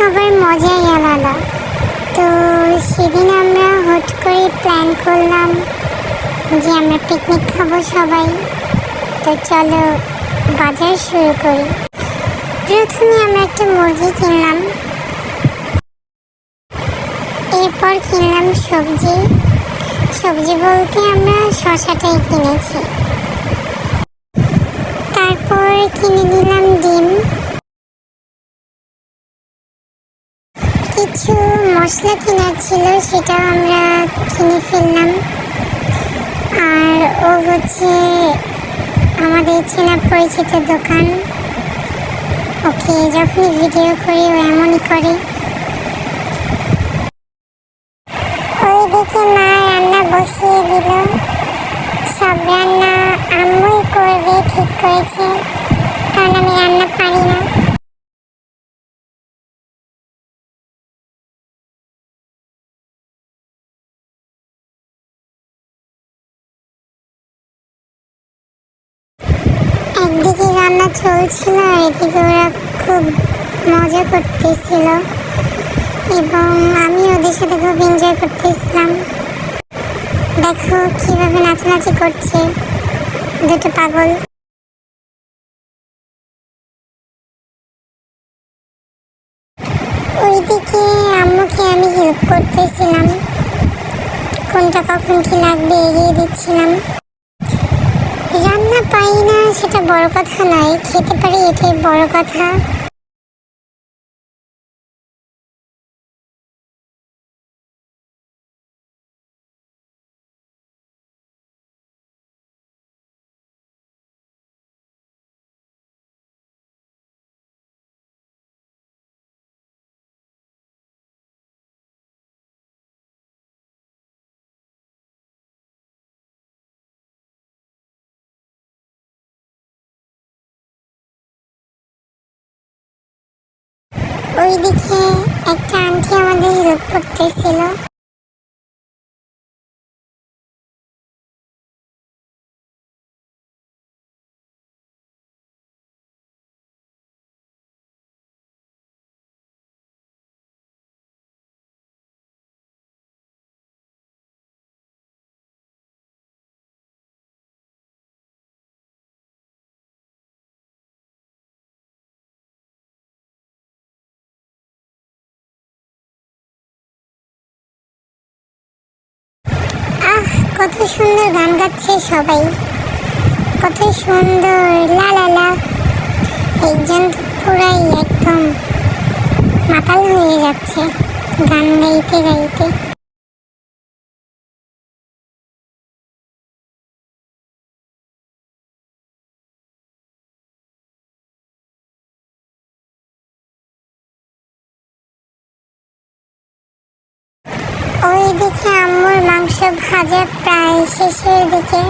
খাবার মজাই আলাদা। তো সেদিন আমরা হট করে প্ল্যান করলাম যে আমরা পিকনিক খাব সবাই। তো চলো বাজার শুরু করি। প্রথমে আমরা একটা মুরগি কিনলাম। এরপর কিনলাম সবজি। সবজি বলতে আমরা শশাটাই কিনেছি। তারপর কিনে নিলাম ডিম। কিছু মশলা কেনার ছিল, সেটাও আমরা কিনে ফেললাম। আর ও হচ্ছে আমাদের চেনা পরিচিত দোকান। ওকে যখনই ভিডিও করি, ও এমনই করে। ওইদিকে মা রান্না বসিয়ে দিল। সব রান্না আম্মুই করবে, ঠিক করেছে। চলছিল আর এদিকে ওরা খুব মজা করতেছিল এবং আমি ওদের সাথে খুব এনজয় করতেছিলাম। দেখো কীভাবে নাচানাচি করছে দুটো পাগল। ওইদিকে আম্মুকে আমি হেল্প করতেছিলাম। কোনটা কখন কি লাগবে এগিয়ে দিচ্ছিলাম। রান্না পাই না সেটা বড় কথা নয়। খেতে পারি এটাই বড় কথা। ওইদিকে একটা আন্টি আমাদের হেল্প করতেছিল। কত সুন্দর গান গাচ্ছে সবাই। কত সুন্দর, লা লা লা। একজন পুরাই একদম মাতাল হয়ে যাচ্ছে গান গাইতে গাইতে। ভাজা প্রায় শেষের দিকে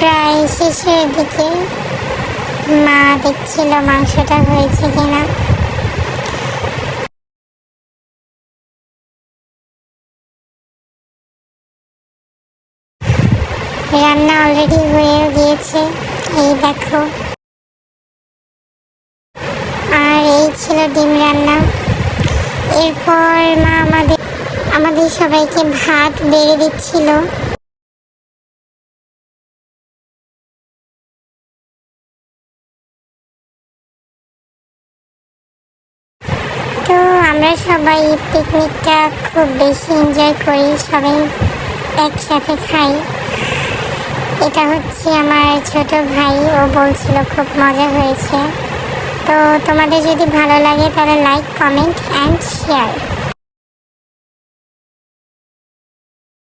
প্রায় শেষের দিকে মা দেখছিল মাংসটা হয়েছে কিনা। রান্না অলরেডি হয়েও গিয়েছে, এই দেখো। আর এই ছিল ডিম রান্না। এরপর মা আমাদের আমাদের সবাইকে ভাত বেড়ে দিচ্ছিল। আমরা এই পিকনিকটা খুব বেশি এনজয় করি, সবাই একসাথে খাই। এটা হচ্ছে আমার ছোট ভাই, ও বলছিল খুব মজা হয়েছে। তো তোমাদের যদি ভালো লাগে তাহলে লাইক কমেন্ট অ্যান্ড শেয়ার